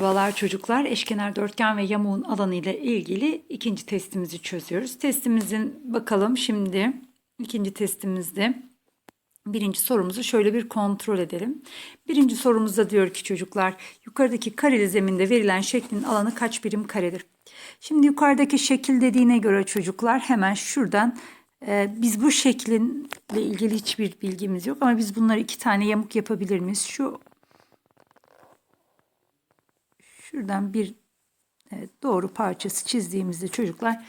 Merhabalar çocuklar. Eşkenar dörtgen ve yamuğun alanı ile ilgili ikinci testimizi çözüyoruz. Testimizin bakalım şimdi ikinci testimizde birinci sorumuzu şöyle bir kontrol edelim. Birinci sorumuzda diyor ki çocuklar yukarıdaki kareli zeminde verilen şeklin alanı kaç birim karedir? Şimdi yukarıdaki şekil dediğine göre çocuklar hemen şuradan e, biz bu şeklinle ilgili hiçbir bilgimiz yok ama biz bunları iki tane yamuk yapabilir miyiz? Şu Şuradan bir evet, doğru parçası çizdiğimizde çocuklar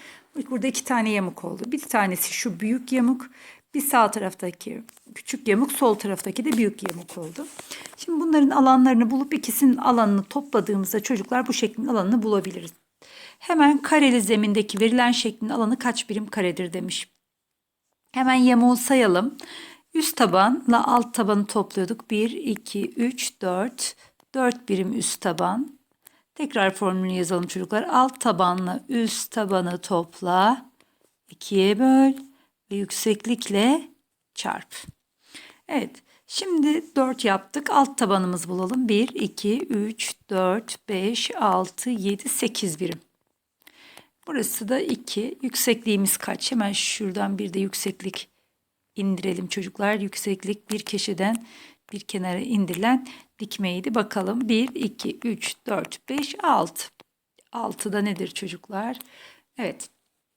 burada iki tane yamuk oldu. Bir tanesi şu büyük yamuk, bir sağ taraftaki küçük yamuk, sol taraftaki de büyük yamuk oldu. Şimdi bunların alanlarını bulup ikisinin alanını topladığımızda çocuklar bu şeklin alanını bulabiliriz. Hemen kareli zemindeki verilen şeklin alanı kaç birim karedir demiş. Hemen yamuğu sayalım. Üst tabanla alt tabanı topluyorduk. 1, 2, 3, 4. 4 birim üst taban. Tekrar formülünü yazalım çocuklar. Alt tabanla üst tabanı topla. 2'ye böl ve yükseklikle çarp. Evet. Şimdi 4 yaptık. Alt tabanımız bulalım. 1, 2, 3, 4, 5, 6, 7, 8 birim. Burası da 2. Yüksekliğimiz kaç? Hemen şuradan bir de yükseklik indirelim çocuklar. Yükseklik bir köşeden bir kenara indirilen dikmeydi. Bakalım 1, 2, 3, 4, 5, 6. 6 da nedir çocuklar? Evet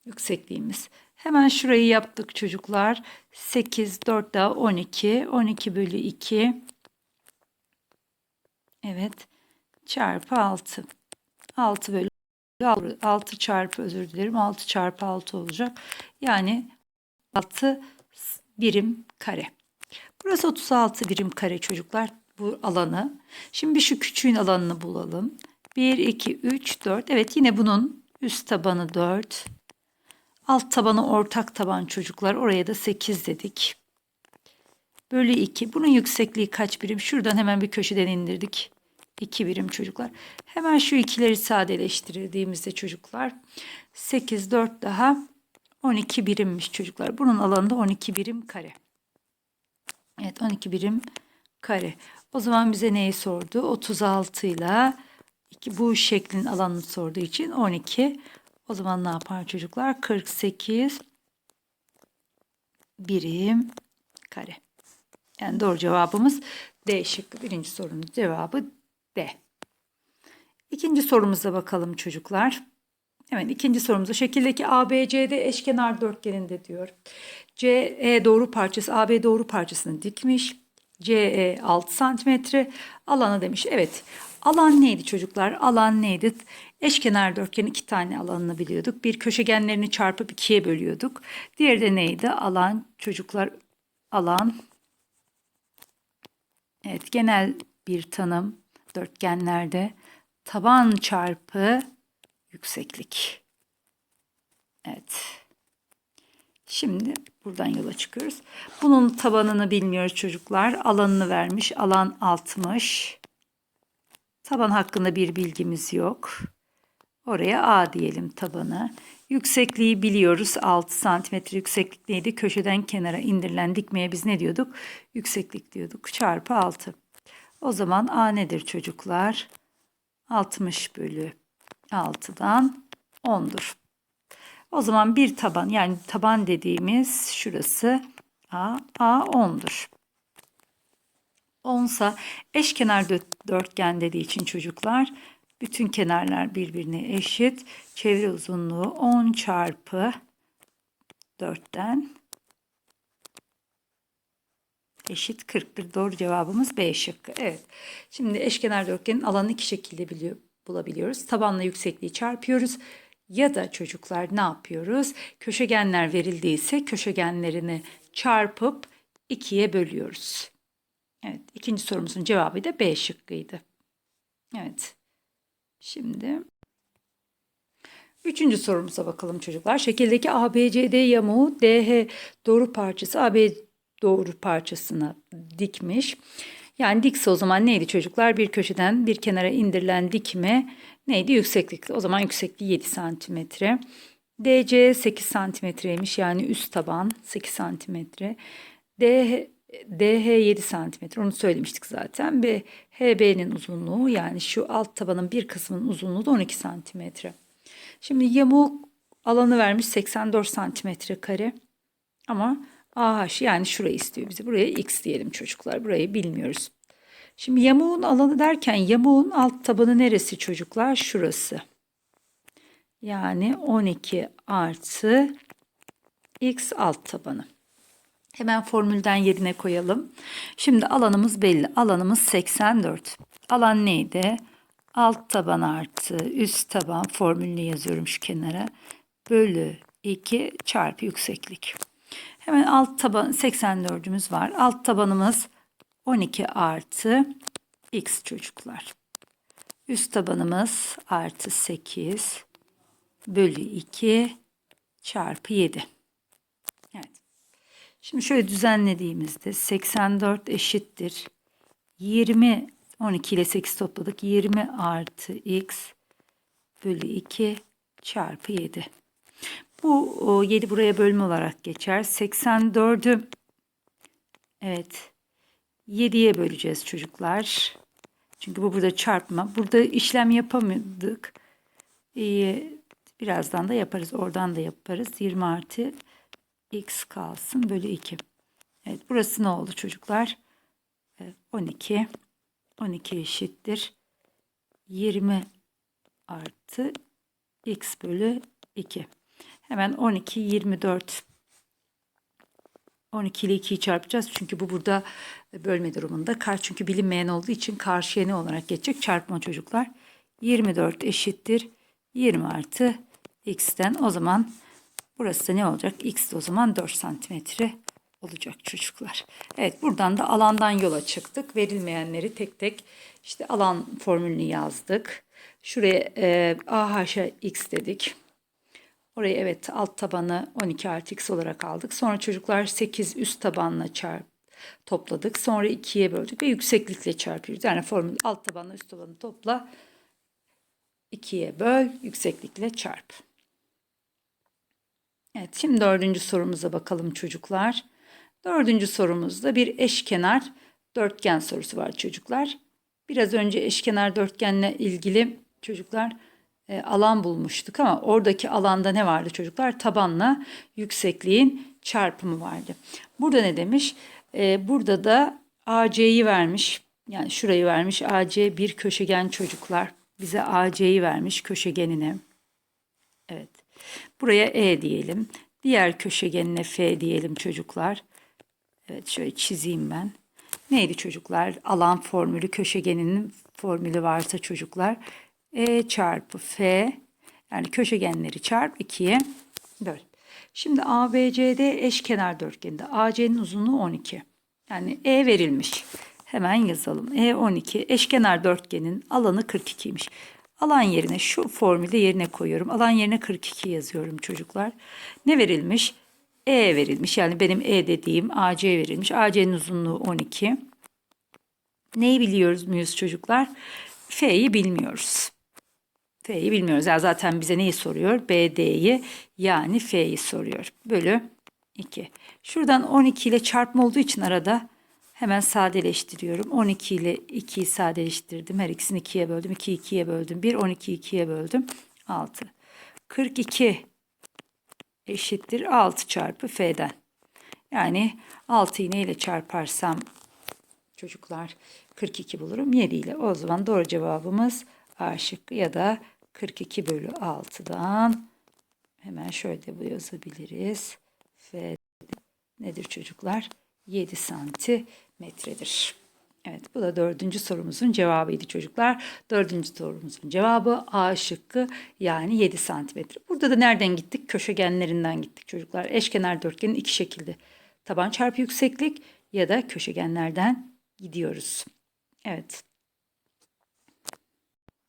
yüksekliğimiz. Hemen şurayı yaptık çocuklar. 8, 4 daha 12. 12 bölü 2. Evet çarpı 6. 6 bölü 6 çarpı özür dilerim 6 çarpı 6 olacak. Yani 6 birim kare. Burası 36 birim kare çocuklar bu alanı. Şimdi şu küçüğün alanını bulalım. 1, 2, 3, 4. Evet yine bunun üst tabanı 4. Alt tabanı ortak taban çocuklar. Oraya da 8 dedik. Bölü 2. Bunun yüksekliği kaç birim? Şuradan hemen bir köşeden indirdik. 2 birim çocuklar. Hemen şu ikileri sadeleştirdiğimizde çocuklar 8, 4 daha 12 birimmiş çocuklar. Bunun alanı 12 birim kare. Evet 12 birim kare. O zaman bize neyi sordu? 36 ile bu şeklin alanını sorduğu için 12. O zaman ne yapar çocuklar? 48 birim kare. Yani doğru cevabımız D şıkkı. Birinci sorunun cevabı D. İkinci sorumuza bakalım çocuklar. Evet ikinci sorumuza şekildeki ABCD eşkenar dörtgeninde diyor. CE doğru parçası AB doğru parçasını dikmiş. CE 6 santimetre alanı demiş. Evet alan neydi çocuklar? Alan neydi? Eşkenar dörtgenin iki tane alanını biliyorduk. Bir köşegenlerini çarpıp ikiye bölüyorduk. Diğeri de neydi? Alan çocuklar alan. Evet genel bir tanım dörtgenlerde taban çarpı yükseklik. Evet. Şimdi buradan yola çıkıyoruz. Bunun tabanını bilmiyoruz çocuklar. Alanını vermiş. Alan 60. Taban hakkında bir bilgimiz yok. Oraya A diyelim tabanı. Yüksekliği biliyoruz. 6 santimetre yükseklik neydi? Köşeden kenara indirilen dikmeye biz ne diyorduk? Yükseklik diyorduk. Çarpı 6. O zaman A nedir çocuklar? 60 bölü 6'dan 10'dur. O zaman bir taban yani taban dediğimiz şurası A, A 10'dur. 10 sa eşkenar dörtgen dediği için çocuklar bütün kenarlar birbirine eşit. Çevre uzunluğu 10 çarpı 4'ten eşit 41. Doğru cevabımız B şıkkı. Evet. Şimdi eşkenar dörtgenin alanını iki şekilde biliyor, bulabiliyoruz. Tabanla yüksekliği çarpıyoruz. Ya da çocuklar ne yapıyoruz? Köşegenler verildiyse köşegenlerini çarpıp ikiye bölüyoruz. Evet, ikinci sorumuzun cevabı da B şıkkıydı. Evet. Şimdi üçüncü sorumuza bakalım çocuklar. Şekildeki ABCD yamuğu DH doğru parçası AB doğru parçasına dikmiş. Yani dikse o zaman neydi çocuklar? Bir köşeden bir kenara indirilen dikme neydi? Yükseklikti. O zaman yüksekliği 7 santimetre. DC 8 santimetreymiş yani üst taban 8 santimetre. D DH 7 santimetre onu söylemiştik zaten. Ve HB'nin uzunluğu yani şu alt tabanın bir kısmının uzunluğu da 12 santimetre. Şimdi yamuk alanı vermiş 84 santimetre kare. Ama AH yani şurayı istiyor bize. Buraya X diyelim çocuklar. Burayı bilmiyoruz. Şimdi yamuğun alanı derken yamuğun alt tabanı neresi çocuklar? Şurası. Yani 12 artı X alt tabanı. Hemen formülden yerine koyalım. Şimdi alanımız belli. Alanımız 84. Alan neydi? Alt taban artı üst taban formülünü yazıyorum şu kenara. Bölü 2 çarpı yükseklik. Hemen alt taban 84'ümüz var. Alt tabanımız 12 artı x çocuklar. Üst tabanımız artı 8 bölü 2 çarpı 7. Evet. Şimdi şöyle düzenlediğimizde 84 eşittir. 20 12 ile 8 topladık. 20 artı x bölü 2 çarpı 7. Bu o, 7 buraya bölme olarak geçer. 84'ü evet 7'ye böleceğiz çocuklar. Çünkü bu burada çarpma. Burada işlem yapamadık. Ee, birazdan da yaparız. Oradan da yaparız. 20 artı x kalsın bölü 2. Evet burası ne oldu çocuklar? Evet, 12. 12 eşittir. 20 artı x bölü 2. Hemen 12, 24. 12 ile 2'yi çarpacağız. Çünkü bu burada bölme durumunda. Kar çünkü bilinmeyen olduğu için karşıya ne olarak geçecek? Çarpma çocuklar. 24 eşittir. 20 artı x'ten o zaman burası da ne olacak? X de o zaman 4 santimetre olacak çocuklar. Evet buradan da alandan yola çıktık. Verilmeyenleri tek tek işte alan formülünü yazdık. Şuraya e, AH'a x dedik. Orayı evet alt tabanı 12 artı x olarak aldık. Sonra çocuklar 8 üst tabanla çarp topladık. Sonra 2'ye böldük ve yükseklikle çarpıyoruz. Yani formül alt tabanla üst tabanı topla 2'ye böl yükseklikle çarp. Evet şimdi dördüncü sorumuza bakalım çocuklar. Dördüncü sorumuzda bir eşkenar dörtgen sorusu var çocuklar. Biraz önce eşkenar dörtgenle ilgili çocuklar e, alan bulmuştuk ama oradaki alanda ne vardı çocuklar? Tabanla yüksekliğin çarpımı vardı. Burada ne demiş? E, burada da AC'yi vermiş. Yani şurayı vermiş. AC bir köşegen çocuklar. Bize AC'yi vermiş köşegenine. Evet. Buraya E diyelim. Diğer köşegenine F diyelim çocuklar. Evet şöyle çizeyim ben. Neydi çocuklar? Alan formülü köşegeninin formülü varsa çocuklar. E çarpı F yani köşegenleri çarp 2'ye 4. Şimdi ABCD eşkenar dörtgeninde AC'nin uzunluğu 12. Yani E verilmiş. Hemen yazalım. E 12 eşkenar dörtgenin alanı 42'ymiş. Alan yerine şu formülü yerine koyuyorum. Alan yerine 42 yazıyorum çocuklar. Ne verilmiş? E verilmiş. Yani benim E dediğim AC verilmiş. AC'nin uzunluğu 12. Neyi biliyoruz muyuz çocuklar? F'yi bilmiyoruz. F'yi bilmiyoruz. Yani zaten bize neyi soruyor? BD'yi yani F'yi soruyor. Bölü 2. Şuradan 12 ile çarpma olduğu için arada hemen sadeleştiriyorum. 12 ile 2'yi sadeleştirdim. Her ikisini 2'ye böldüm. 2'yi 2'ye böldüm. 1, 12'yi 2'ye böldüm. 6. 42 eşittir 6 çarpı F'den. Yani 6'yı neyle çarparsam çocuklar 42 bulurum. 7 ile o zaman doğru cevabımız A şıkkı ya da 42 bölü 6'dan hemen şöyle bu yazabiliriz. F nedir çocuklar? 7 santimetredir. Evet bu da dördüncü sorumuzun cevabıydı çocuklar. Dördüncü sorumuzun cevabı A şıkkı yani 7 santimetre. Burada da nereden gittik? Köşegenlerinden gittik çocuklar. Eşkenar dörtgenin iki şekilde. Taban çarpı yükseklik ya da köşegenlerden gidiyoruz. Evet.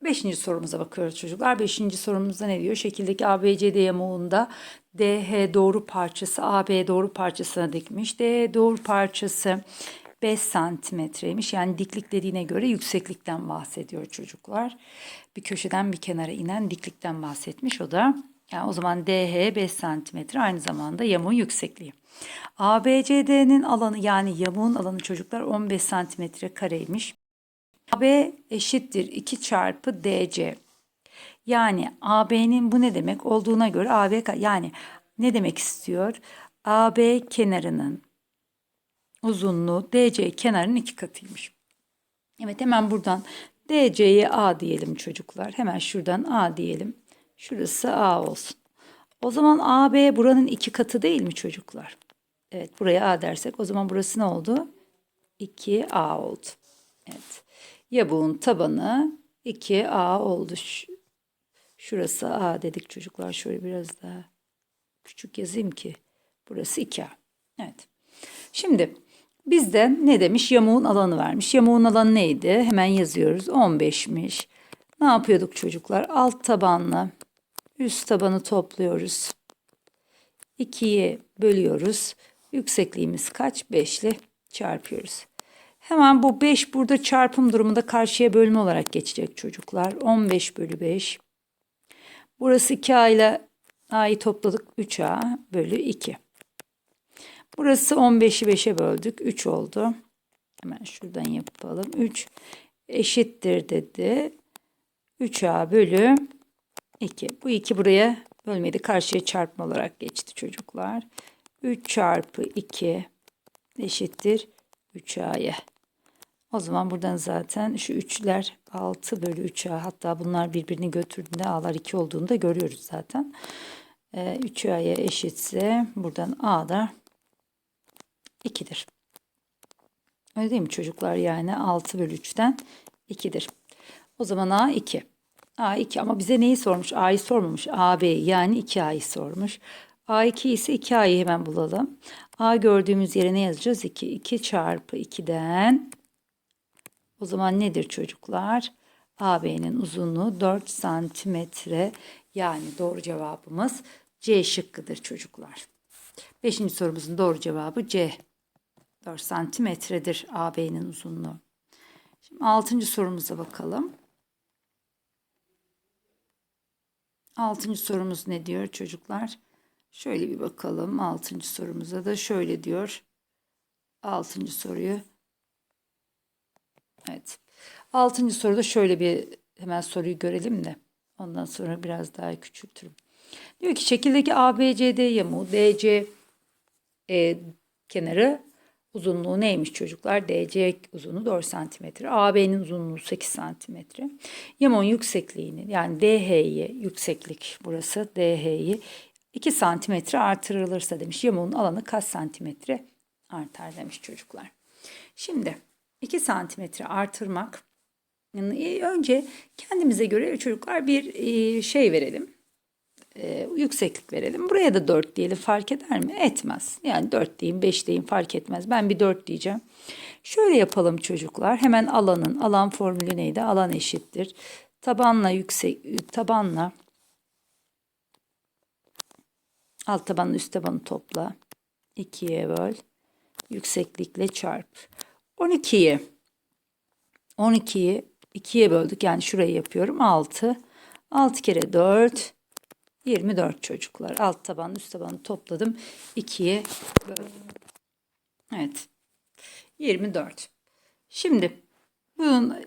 Beşinci sorumuza bakıyoruz çocuklar. Beşinci sorumuzda ne diyor? Şekildeki ABCD yamuğunda DH doğru parçası AB doğru parçasına dikmiş. DH doğru parçası 5 santimetreymiş. Yani diklik dediğine göre yükseklikten bahsediyor çocuklar. Bir köşeden bir kenara inen diklikten bahsetmiş. O da Yani o zaman DH 5 santimetre aynı zamanda yamuğun yüksekliği. ABCD'nin alanı yani yamuğun alanı çocuklar 15 santimetre kareymiş. AB eşittir 2 çarpı DC. Yani AB'nin bu ne demek olduğuna göre AB yani ne demek istiyor? AB kenarının uzunluğu DC kenarının iki katıymış. Evet hemen buradan DC'ye A diyelim çocuklar. Hemen şuradan A diyelim. Şurası A olsun. O zaman AB buranın iki katı değil mi çocuklar? Evet buraya A dersek o zaman burası ne oldu? 2A oldu. Evet. Yabuğun tabanı 2A oldu. Şurası A dedik çocuklar. Şöyle biraz daha küçük yazayım ki. Burası 2A. Evet. Şimdi bizde ne demiş? Yamuğun alanı vermiş. Yamuğun alanı neydi? Hemen yazıyoruz. 15'miş. Ne yapıyorduk çocuklar? Alt tabanla üst tabanı topluyoruz. 2'ye bölüyoruz. Yüksekliğimiz kaç? 5 ile çarpıyoruz. Hemen bu 5 burada çarpım durumunda karşıya bölme olarak geçecek çocuklar. 15 bölü 5. Burası 2A ile A'yı topladık. 3A bölü 2. Burası 15'i 5'e böldük. 3 oldu. Hemen şuradan yapalım. 3 eşittir dedi. 3A bölü 2. Bu 2 buraya bölmedi. Karşıya çarpma olarak geçti çocuklar. 3 çarpı 2 eşittir 3A'ya. O zaman buradan zaten şu üçler 6 bölü 3A hatta bunlar birbirini götürdüğünde A'lar 2 olduğunu da görüyoruz zaten. Ee, 3A'ya eşitse buradan A da 2'dir. Öyle değil mi çocuklar? Yani 6 bölü 3'ten 2'dir. O zaman A 2. A 2 ama bize neyi sormuş? A'yı sormamış. AB yani 2A'yı sormuş. A2 ise 2A'yı hemen bulalım. A gördüğümüz yere ne yazacağız? 2. 2 çarpı 2'den o zaman nedir çocuklar? AB'nin uzunluğu 4 santimetre. Yani doğru cevabımız C şıkkıdır çocuklar. Beşinci sorumuzun doğru cevabı C. 4 santimetredir AB'nin uzunluğu. Şimdi altıncı sorumuza bakalım. Altıncı sorumuz ne diyor çocuklar? Şöyle bir bakalım. Altıncı sorumuza da şöyle diyor. Altıncı soruyu. Evet. Altıncı soruda şöyle bir hemen soruyu görelim de. Ondan sonra biraz daha küçültürüm. Diyor ki şekildeki ABCD yamuğu DC e, kenarı uzunluğu neymiş çocuklar? DC uzunluğu 4 cm. AB'nin uzunluğu 8 cm. Yamuğun yüksekliğini yani DH'yi yükseklik burası DH'yi 2 cm artırılırsa demiş. Yamuğun alanı kaç santimetre artar demiş çocuklar. Şimdi 2 santimetre artırmak yani önce kendimize göre çocuklar bir e, şey verelim e, yükseklik verelim. Buraya da 4 diyelim fark eder mi? Etmez. Yani 4 diyeyim 5 diyeyim fark etmez. Ben bir 4 diyeceğim. Şöyle yapalım çocuklar. Hemen alanın alan formülü neydi? Alan eşittir. Tabanla yüksek tabanla alt tabanla üst tabanı topla. 2'ye böl. Yükseklikle çarp. 12'yi 12'yi 2'ye böldük. Yani şurayı yapıyorum. 6. 6 kere 4 24 çocuklar. Alt taban üst tabanı topladım. 2'ye böldüm. Evet. 24. Şimdi bunun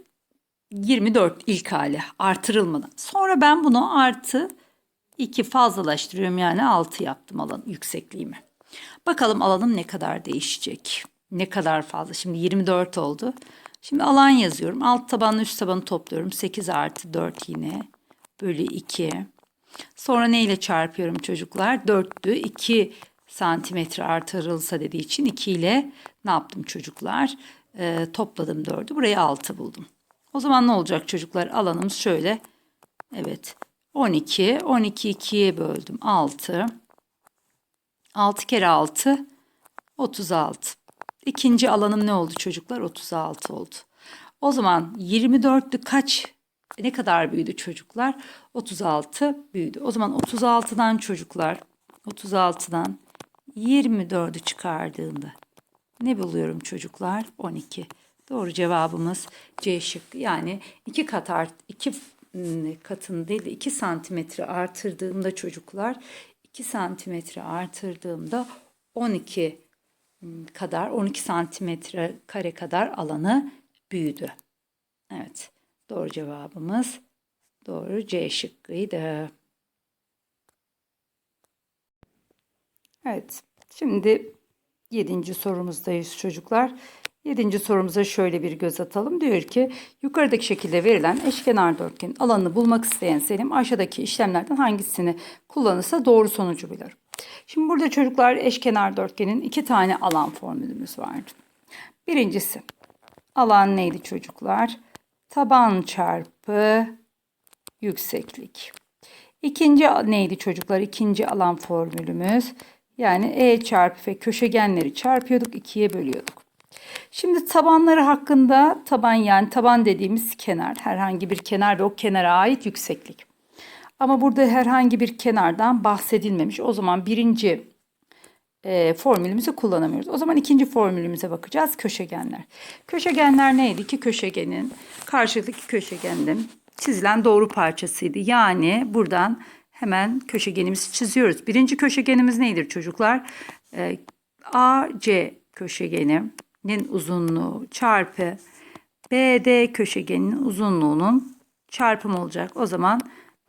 24 ilk hali artırılmadan. Sonra ben bunu artı 2 fazlalaştırıyorum. Yani 6 yaptım alan yüksekliğimi. Bakalım alanım ne kadar değişecek. Ne kadar fazla. Şimdi 24 oldu. Şimdi alan yazıyorum. Alt tabanla üst tabanı topluyorum. 8 artı 4 yine. Bölü 2. Sonra ne ile çarpıyorum çocuklar? 4'tü. 2 santimetre artırılsa dediği için 2 ile ne yaptım çocuklar? Ee, topladım 4'ü. Buraya 6 buldum. O zaman ne olacak çocuklar? Alanımız şöyle. Evet. 12. 12 2'ye böldüm. 6. 6 kere 6 36. İkinci alanım ne oldu çocuklar? 36 oldu. O zaman 24'lü kaç ne kadar büyüdü çocuklar? 36 büyüdü. O zaman 36'dan çocuklar 36'dan 24'ü çıkardığında ne buluyorum çocuklar? 12. Doğru cevabımız C şıkkı. Yani iki kat art, iki ıı, katını değil de 2 santimetre artırdığımda çocuklar 2 santimetre artırdığımda 12 ım, kadar 12 santimetre kare kadar alanı büyüdü. Evet doğru cevabımız doğru C şıkkıydı. Evet şimdi yedinci sorumuzdayız çocuklar. Yedinci sorumuza şöyle bir göz atalım. Diyor ki yukarıdaki şekilde verilen eşkenar dörtgenin alanını bulmak isteyen Selim aşağıdaki işlemlerden hangisini kullanırsa doğru sonucu bulur. Şimdi burada çocuklar eşkenar dörtgenin iki tane alan formülümüz vardı. Birincisi alan neydi çocuklar? Taban çarpı yükseklik. İkinci neydi çocuklar? İkinci alan formülümüz. Yani E çarpı ve köşegenleri çarpıyorduk, ikiye bölüyorduk. Şimdi tabanları hakkında taban yani taban dediğimiz kenar herhangi bir kenar ve o kenara ait yükseklik. Ama burada herhangi bir kenardan bahsedilmemiş. O zaman birinci e, formülümüzü kullanamıyoruz. O zaman ikinci formülümüze bakacağız. Köşegenler. Köşegenler neydi? İki köşegenin karşılıklı köşegenin çizilen doğru parçasıydı. Yani buradan hemen köşegenimizi çiziyoruz. Birinci köşegenimiz neydir çocuklar? E, AC köşegeninin uzunluğu çarpı BD köşegeninin uzunluğunun çarpımı olacak. O zaman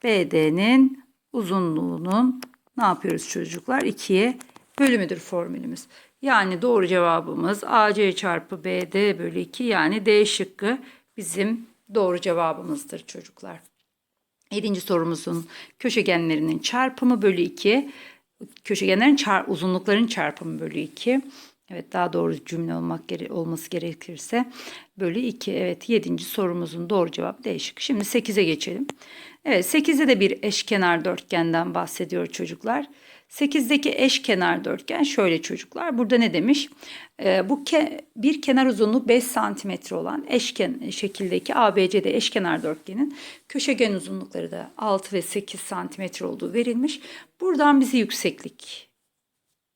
BD'nin uzunluğunun ne yapıyoruz çocuklar? 2'ye bölümüdür formülümüz. Yani doğru cevabımız AC çarpı BD bölü 2 yani D şıkkı bizim doğru cevabımızdır çocuklar. Yedinci sorumuzun köşegenlerinin çarpımı bölü 2. Köşegenlerin çar uzunlukların çarpımı bölü 2. Evet daha doğru cümle olmak gere olması gerekirse bölü 2. Evet yedinci sorumuzun doğru cevabı D şıkkı. Şimdi 8'e geçelim. Evet 8'de de bir eşkenar dörtgenden bahsediyor çocuklar. 8'deki eşkenar dörtgen şöyle çocuklar. Burada ne demiş? Ee, bu ke bir kenar uzunluğu 5 santimetre olan eşken şekildeki ABCD eşkenar dörtgenin köşegen uzunlukları da 6 ve 8 santimetre olduğu verilmiş. Buradan bize yükseklik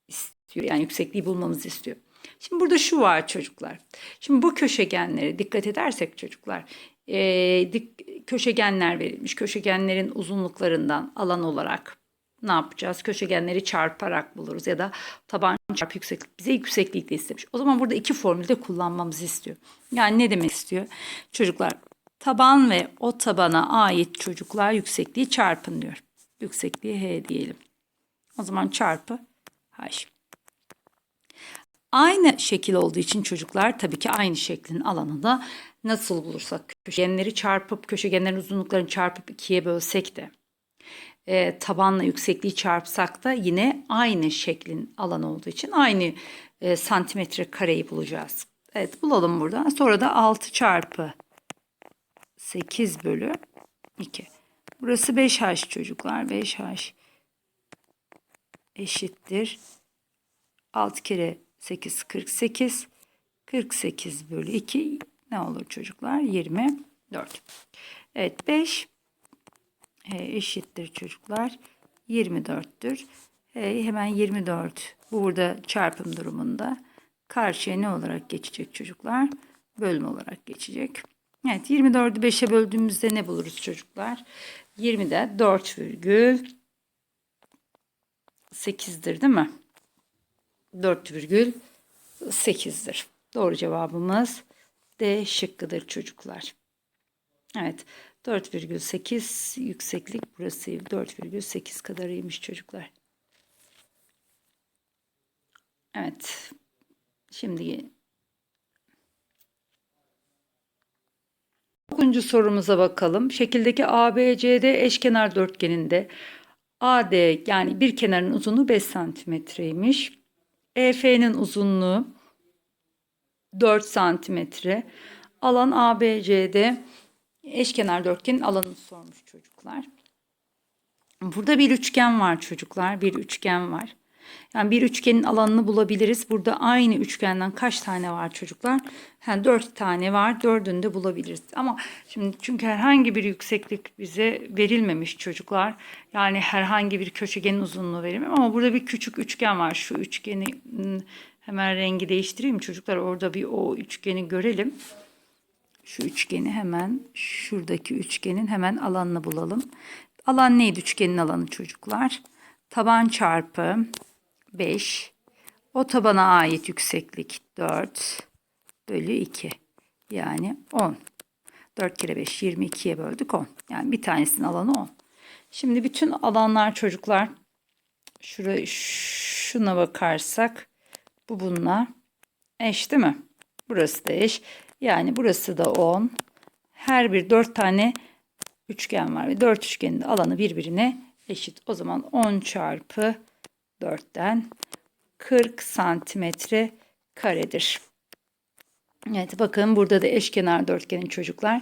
istiyor. Yani yüksekliği bulmamızı istiyor. Şimdi burada şu var çocuklar. Şimdi bu köşegenlere dikkat edersek çocuklar e, dik, köşegenler verilmiş. Köşegenlerin uzunluklarından alan olarak ne yapacağız? Köşegenleri çarparak buluruz ya da taban çarpı yükseklik bize yükseklik de istemiş. O zaman burada iki formülde kullanmamızı istiyor. Yani ne demek istiyor? Çocuklar taban ve o tabana ait çocuklar yüksekliği çarpın diyor. Yüksekliği H diyelim. O zaman çarpı H. Aynı şekil olduğu için çocuklar tabii ki aynı şeklin alanı da nasıl bulursak köşegenleri çarpıp köşegenlerin uzunluklarını çarpıp ikiye bölsek de e, tabanla yüksekliği çarpsak da yine aynı şeklin alanı olduğu için aynı e, santimetre kareyi bulacağız. Evet bulalım buradan. Sonra da 6 çarpı 8 bölü 2. Burası 5H çocuklar. 5H eşittir. 6 kere 8 48. 48 bölü 2 ne olur çocuklar? 24. Evet 5 e, eşittir çocuklar. 24'tür. E, hemen 24 bu burada çarpım durumunda. Karşıya ne olarak geçecek çocuklar? Bölüm olarak geçecek. Evet 24'ü 5'e böldüğümüzde ne buluruz çocuklar? 20'de 4 virgül 8'dir değil mi? 4 virgül 8'dir. Doğru cevabımız D şıkkıdır çocuklar. Evet 4,8 yükseklik burası 4,8 kadarıymış çocuklar. Evet. Şimdi 9. sorumuza bakalım. Şekildeki ABCD eşkenar dörtgeninde AD yani bir kenarın uzunluğu 5 santimetreymiş. EF'nin uzunluğu 4 santimetre. Alan ABCD eşkenar dörtgenin alanını sormuş çocuklar. Burada bir üçgen var çocuklar. Bir üçgen var. Yani bir üçgenin alanını bulabiliriz. Burada aynı üçgenden kaç tane var çocuklar? Yani dört tane var. Dördünü de bulabiliriz. Ama şimdi çünkü herhangi bir yükseklik bize verilmemiş çocuklar. Yani herhangi bir köşegenin uzunluğu verilmiyor. Ama burada bir küçük üçgen var. Şu üçgeni hemen rengi değiştireyim çocuklar. Orada bir o üçgeni görelim. Şu üçgeni hemen şuradaki üçgenin hemen alanını bulalım. Alan neydi üçgenin alanı çocuklar? Taban çarpı 5. O tabana ait yükseklik 4 bölü 2. Yani 10. 4 kere 5 22'ye böldük 10. Yani bir tanesinin alanı 10. Şimdi bütün alanlar çocuklar şuraya şuna bakarsak bu bununla eş değil mi? Burası da eş. Yani burası da 10. Her bir 4 tane üçgen var ve 4 üçgenin de alanı birbirine eşit. O zaman 10 çarpı 4'ten 40 santimetre karedir. Evet bakın burada da eşkenar dörtgenin çocuklar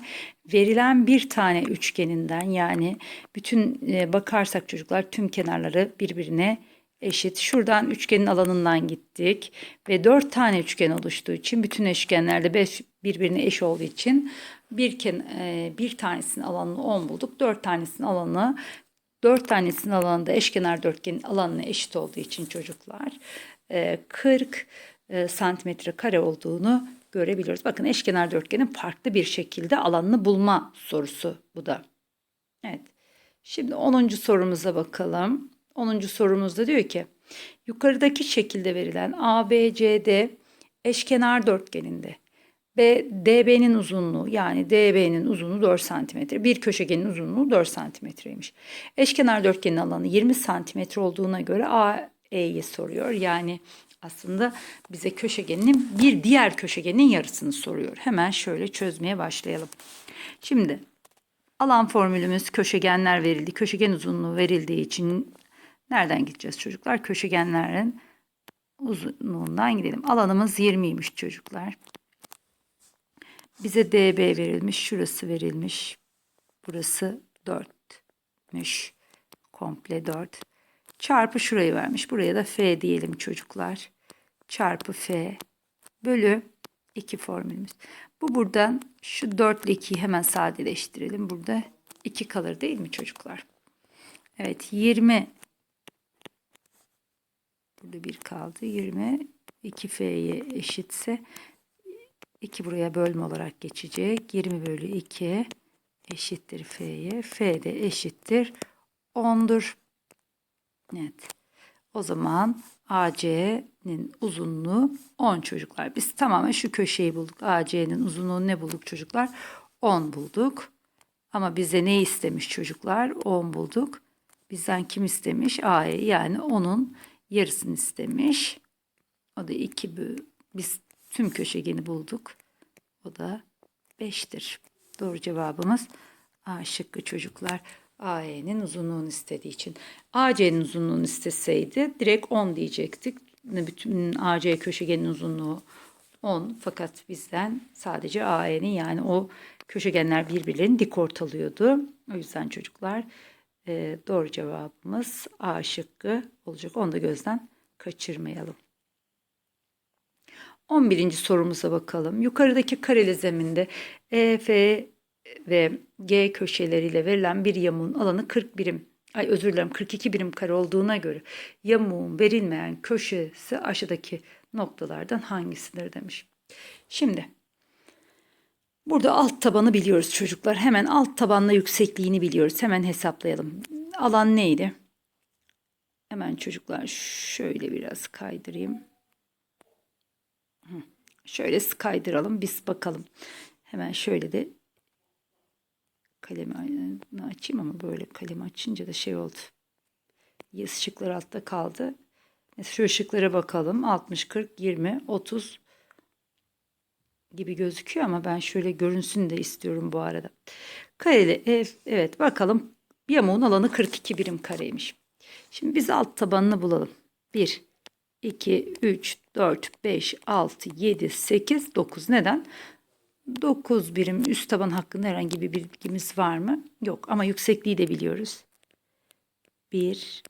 verilen bir tane üçgeninden yani bütün e, bakarsak çocuklar tüm kenarları birbirine eşit. Şuradan üçgenin alanından gittik ve dört tane üçgen oluştuğu için bütün eşkenlerde beş birbirine eş olduğu için bir, e, bir tanesinin alanını 10 bulduk. Dört tanesinin alanı dört tanesinin alanı da eşkenar dörtgenin alanına eşit olduğu için çocuklar e, 40 e, santimetre kare olduğunu görebiliyoruz. Bakın eşkenar dörtgenin farklı bir şekilde alanını bulma sorusu bu da. Evet. Şimdi 10. sorumuza bakalım. 10. sorumuzda diyor ki yukarıdaki şekilde verilen ABCD eşkenar dörtgeninde B, DB'nin uzunluğu yani DB'nin uzunluğu 4 cm. Bir köşegenin uzunluğu 4 cm'ymiş. Eşkenar dörtgenin alanı 20 cm olduğuna göre AE'yi soruyor. Yani aslında bize köşegenin bir diğer köşegenin yarısını soruyor. Hemen şöyle çözmeye başlayalım. Şimdi alan formülümüz köşegenler verildi. Köşegen uzunluğu verildiği için nereden gideceğiz çocuklar? Köşegenlerin uzunluğundan gidelim. Alanımız 20'ymiş çocuklar. Bize DB verilmiş. Şurası verilmiş. Burası 4'müş. Komple 4. Çarpı şurayı vermiş. Buraya da F diyelim çocuklar. Çarpı F bölü 2 formülümüz. Bu buradan şu 4 ile 2'yi hemen sadeleştirelim. Burada 2 kalır değil mi çocuklar? Evet 20 burada 1 kaldı. 20 2F'ye eşitse 2 buraya bölme olarak geçecek. 20 bölü 2 eşittir F'ye. F de eşittir 10'dur. Evet. O zaman AC'nin uzunluğu 10 çocuklar. Biz tamamen şu köşeyi bulduk. AC'nin uzunluğu ne bulduk çocuklar? 10 bulduk. Ama bize ne istemiş çocuklar? 10 bulduk. Bizden kim istemiş? A'yı yani onun yarısını istemiş. O da 2 biz tüm köşegeni bulduk. O da 5'tir. Doğru cevabımız A şıkkı çocuklar. AE'nin uzunluğunu istediği için. AC'nin uzunluğunu isteseydi direkt 10 diyecektik. Bütün AC köşegenin uzunluğu 10 fakat bizden sadece AE'nin yani o köşegenler birbirlerini dik ortalıyordu. O yüzden çocuklar e, doğru cevabımız A şıkkı olacak. Onu da gözden kaçırmayalım. 11. sorumuza bakalım. Yukarıdaki kareli zeminde E, F ve G köşeleriyle verilen bir yamuğun alanı 40 birim. Ay özür dilerim 42 birim kare olduğuna göre yamuğun verilmeyen köşesi aşağıdaki noktalardan hangisidir demiş. Şimdi burada alt tabanı biliyoruz çocuklar. Hemen alt tabanla yüksekliğini biliyoruz. Hemen hesaplayalım. Alan neydi? Hemen çocuklar şöyle biraz kaydırayım. Şöyle kaydıralım biz bakalım. Hemen şöyle de kalemi açayım ama böyle kalemi açınca da şey oldu. Yes ışıklar altta kaldı. Şu ışıklara bakalım. 60, 40, 20, 30 gibi gözüküyor ama ben şöyle görünsün de istiyorum bu arada. Kareli ev evet bakalım yamuğun alanı 42 birim kareymiş. Şimdi biz alt tabanını bulalım. 1, 2, 3, 4, 5, 6, 7, 8, 9. Neden? 9 birim üst taban hakkında herhangi bir bilgimiz var mı? Yok ama yüksekliği de biliyoruz. 1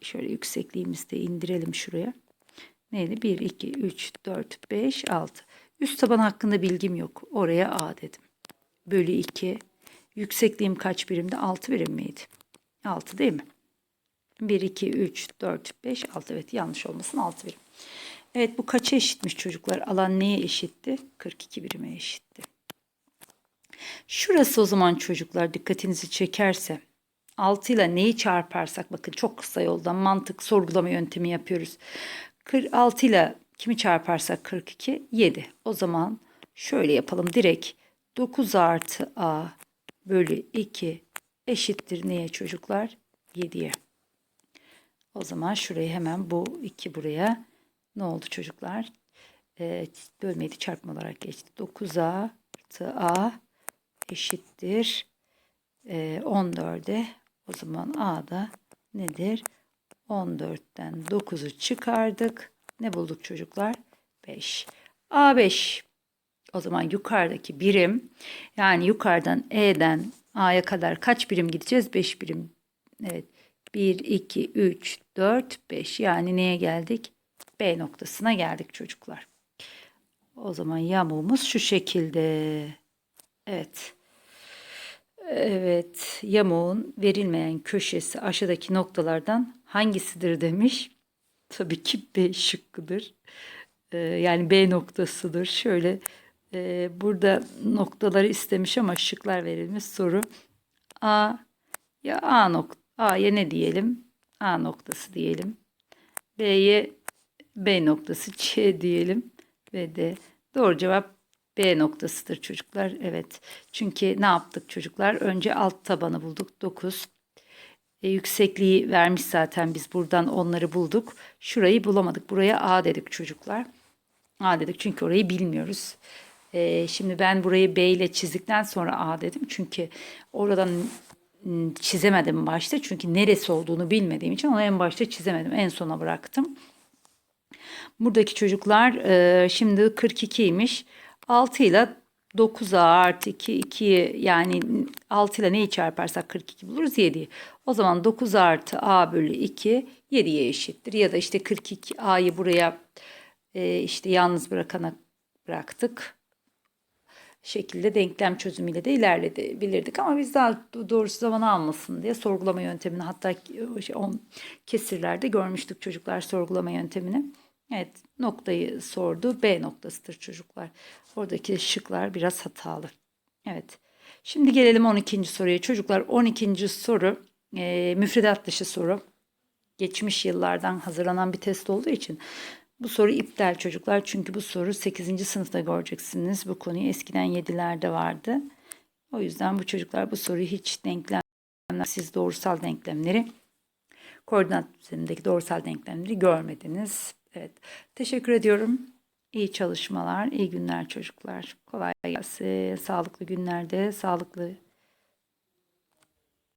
şöyle yüksekliğimizi de indirelim şuraya. Neydi? 1 2 3 4 5 6. Üst taban hakkında bilgim yok. Oraya A dedim. Bölü 2. Yüksekliğim kaç birimdi? 6 birim miydi? 6 değil mi? 1 2 3 4 5 6 evet yanlış olmasın 6 birim. Evet bu kaça eşitmiş çocuklar? Alan neye eşitti? 42 birime eşitti. Şurası o zaman çocuklar dikkatinizi çekerse 6 ile neyi çarparsak bakın çok kısa yoldan mantık sorgulama yöntemi yapıyoruz. 46 ile kimi çarparsak 42 7. O zaman şöyle yapalım direkt 9 artı a bölü 2 eşittir neye çocuklar? 7'ye. O zaman şurayı hemen bu 2 buraya ne oldu çocuklar? Ee, bölmeyi çarpma olarak geçti. 9 artı a eşittir e, 14'e. O zaman a da nedir? 14'ten 9'u çıkardık. Ne bulduk çocuklar? 5. A5. O zaman yukarıdaki birim yani yukarıdan E'den A'ya kadar kaç birim gideceğiz? 5 birim. Evet. 1, 2, 3, 4, 5. Yani neye geldik? B noktasına geldik çocuklar. O zaman yamuğumuz şu şekilde. Evet. Evet, yamuğun verilmeyen köşesi aşağıdaki noktalardan hangisidir demiş. Tabii ki B şıkkıdır. Ee, yani B noktasıdır. Şöyle e, burada noktaları istemiş ama şıklar verilmiş soru. A ya A nokta A'ya ne diyelim? A noktası diyelim. B'ye B noktası C diyelim ve de doğru cevap B noktasıdır çocuklar. Evet. Çünkü ne yaptık çocuklar? Önce alt tabanı bulduk. 9. E, yüksekliği vermiş zaten biz buradan onları bulduk. Şurayı bulamadık. Buraya A dedik çocuklar. A dedik çünkü orayı bilmiyoruz. E, şimdi ben burayı B ile çizdikten sonra A dedim. Çünkü oradan m, çizemedim başta. Çünkü neresi olduğunu bilmediğim için onu en başta çizemedim. En sona bıraktım. Buradaki çocuklar e, şimdi 42'ymiş. 6 ile 9'a artı 2, 2'yi yani 6 ile neyi çarparsak 42 buluruz 7'yi. O zaman 9 artı a bölü 2 7'ye eşittir. Ya da işte 42 a'yı buraya e, işte yalnız bırakana bıraktık. Şekilde denklem çözümüyle de ilerleyebilirdik ama biz daha doğrusu zaman almasın diye sorgulama yöntemini hatta şey, kesirlerde görmüştük çocuklar sorgulama yöntemini. Evet noktayı sordu. B noktasıdır çocuklar. Oradaki şıklar biraz hatalı. Evet. Şimdi gelelim 12. soruya. Çocuklar 12. soru e, müfredat dışı soru. Geçmiş yıllardan hazırlanan bir test olduğu için bu soru iptal çocuklar. Çünkü bu soru 8. sınıfta göreceksiniz. Bu konuyu eskiden 7'lerde vardı. O yüzden bu çocuklar bu soruyu hiç denklem siz doğrusal denklemleri koordinat üzerindeki doğrusal denklemleri görmediniz. Evet. Teşekkür ediyorum. İyi çalışmalar, iyi günler çocuklar. Kolay gelsin. Sağlıklı günlerde, sağlıklı